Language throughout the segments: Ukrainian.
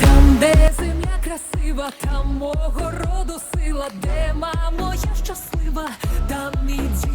Там, де земля красива, там мого роду сила, де мамо я щаслива, там мій дім,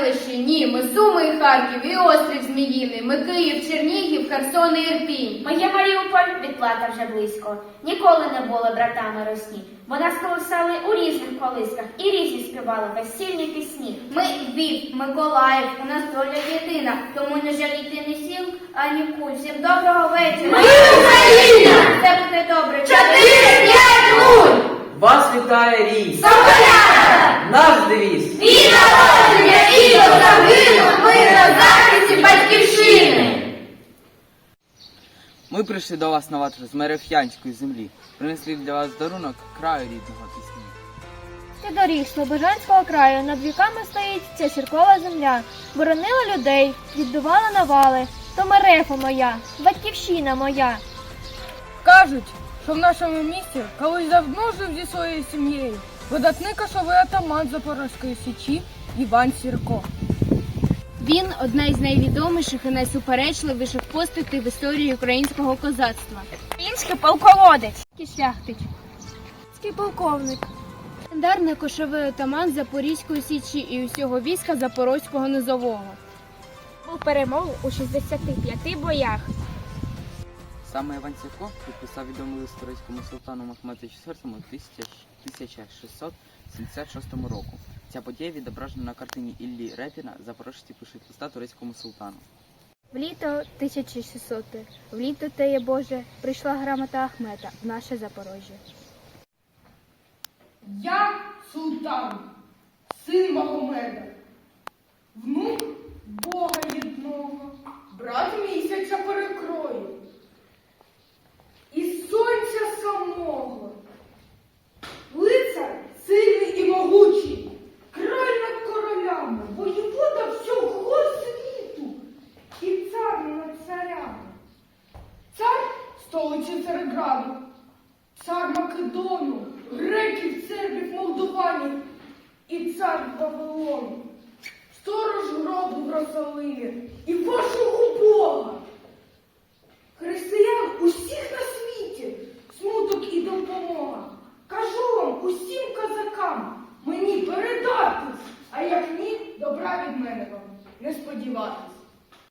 воля не ні. Ми Суми і Харків, і острів Зміїний. Ми Київ, Чернігів, Херсон і Ірпінь. Моє Маріуполь відплата вже близько. Ніколи не були братами росні, бо нас у різних колисках і різні співали весільні пісні. Ми Львів, Миколаїв, у нас доля єдина, тому не жалійте ні сіл, ані куль. Всім доброго вечора! Ми Україна! Все буде добре. Чотири, п'ять, нуль! Вас вітає ріс! Наш девіз! І народження, і до загину ми на захисті батьківщини! Ми прийшли до вас на ватру з Мереф'янської землі. Принесли для вас дарунок краю рідного пісні. Ти доріг Слобожанського краю над віками стоїть ця сіркова земля. Боронила людей, відбивала навали. То мерефа моя, батьківщина моя. Кажуть, що в нашому місті колись давно жив зі своєю сім'єю видатний кошовий атаман Запорозької січі Іван Сірко. Він одна із найвідоміших і найсуперечливіших постатей в історії українського козацтва. Український полководець. Шляхтич. Український полковник. Легендарний кошовий отаман Запорізької січі і усього війська Запорозького низового. Був перемог у 65 боях. Саме Іван Сірко підписав відомий лист турецькому султану Махмету IV у 1676 року. Ця подія відображена на картині Іллі Репіна «Запорожці пишуть листа турецькому султану. В літо 1600, в літо теє Боже, прийшла грамота Ахмета в наше Запорожжя. Я султан, син Магомеда, внук Бога єдного, брат місяця перекрою, гробу і вашого Бога. Християн усіх на світі, смуток і допомога. Кажу вам усім козакам, мені передатись, а як ні, добра від мене вам не сподіватись.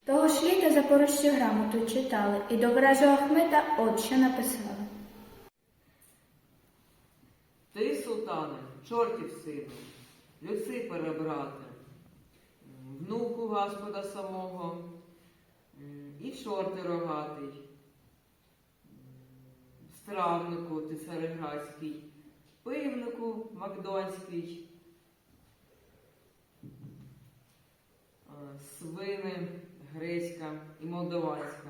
Того ж літа Запорожці грамоту читали і до вражу Ахмета от що написали. Ти, султане, чортів сину, Люцифере, брате, внуку Господа самого, і чорти рогатий, стравнику ти цареградський, пивнику макдонський, свини грецька і молдаванська,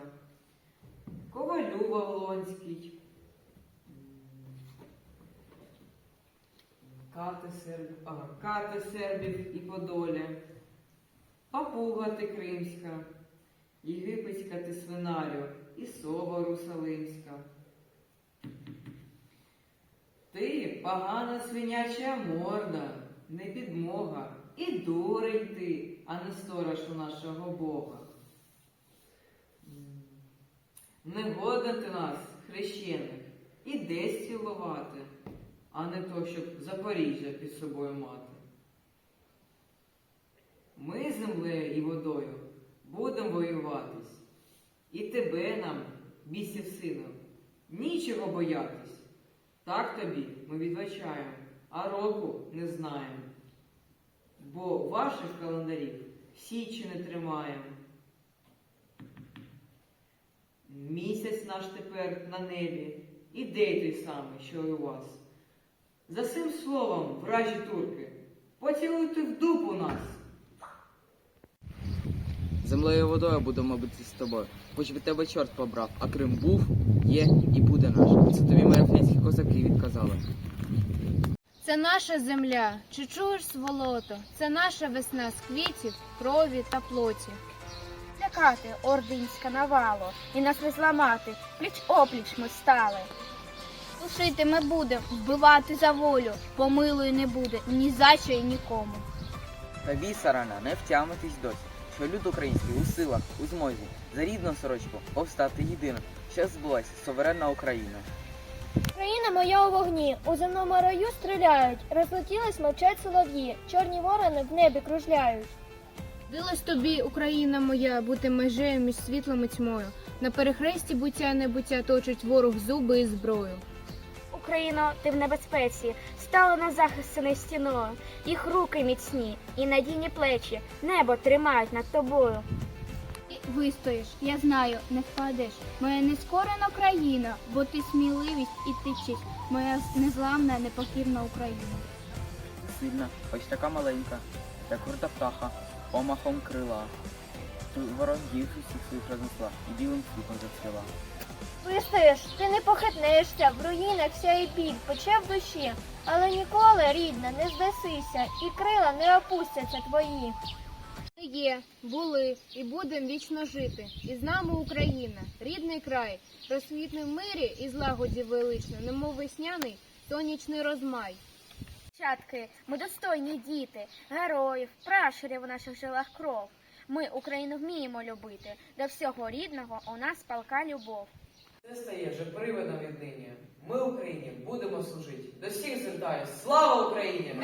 ковалю ага, кати сербів і Подоля, Папуга ти Кримська, Єгипетська ти свинарю і Сова Русалимська. Ти погана свиняча морда, не підмога, і дурень ти, а не сторож у нашого Бога. Не годен ти нас, хрещених, і десь цілувати, а не то, щоб Запоріжжя під собою мати. Землею і водою будемо воюватись, і тебе нам, бісів сину, нічого боятись. Так тобі ми відбачаємо, а року не знаємо. Бо ваших календарів січі не тримаємо. Місяць наш тепер на небі, і день той самий, що й у вас. За цим словом, вражі турки, поцілуйте в дупу нас. Землею і водою будемо бити з тобою. Хоч би тебе чорт побрав, а Крим був, є і буде наш. Це тобі марафінські козаки відказали. Це наша земля, чи чуєш сволото? Це наша весна з квітів, крові та плоті. Лякати ординська навало, і нас не зламати, пліч опліч ми стали. Душити ми будемо, вбивати за волю, помилуй не буде ні за що і нікому. Тобі, сарана, не втямитись досі, що люд український у силах, у змозі, за рідну сорочку повстати єдиним, що збулася суверенна Україна. Країна моя у вогні, у земному раю стріляють, розлетілись, мовчать солов'ї, чорні ворони в небі кружляють. Дилась тобі, Україна моя, бути межею між світлом і тьмою. На перехресті буття небуття точить ворог зуби і зброю. Україно, ти в небезпеці, стали на захист сини стіною. Їх руки міцні і надійні плечі, небо тримають над тобою. Вистоїш, я знаю, не впадеш. Моя нескорена країна, бо ти сміливість і ти честь, моя незламна, непохірна Україна. Сильна, хоч така маленька, як горда птаха, помахом крила. Ти ворогів усіх своїх рознесла і білим світом зацвіла. Вистоїш, ти не похитнешся, в руїнах сяє біль, пече в душі, але ніколи, рідна, не здасися, і крила не опустяться твої. Ми Є, були і будем вічно жити. І з нами Україна, рідний край, розсвітне в мирі і злагоді велично, немов весняний сонячний розмай. Чатки, ми достойні діти, героїв, пращурів у наших жилах кров. Ми Україну вміємо любити, до всього рідного у нас палка любов. Це стає вже приводом віднині. Ми Україні будемо служити. До всіх звертаюсь. Слава Україні!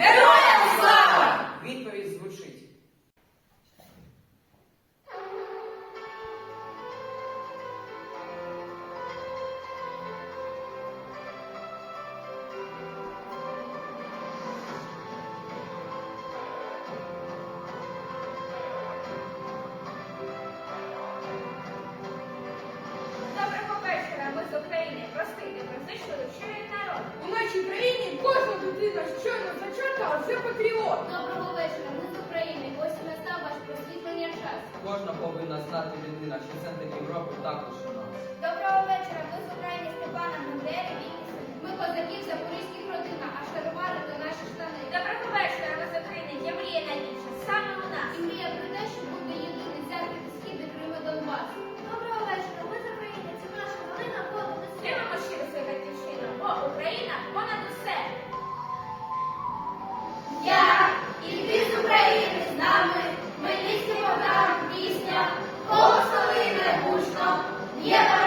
це патріот. Доброго вечора, ми з України. Ось і настав ваш просвітлення час. Кожна повинна знати людина, що це таки Європи також у нас. Доброго вечора, ми з України Степана Бандери, Ми козаків запоріжжя. Yeah.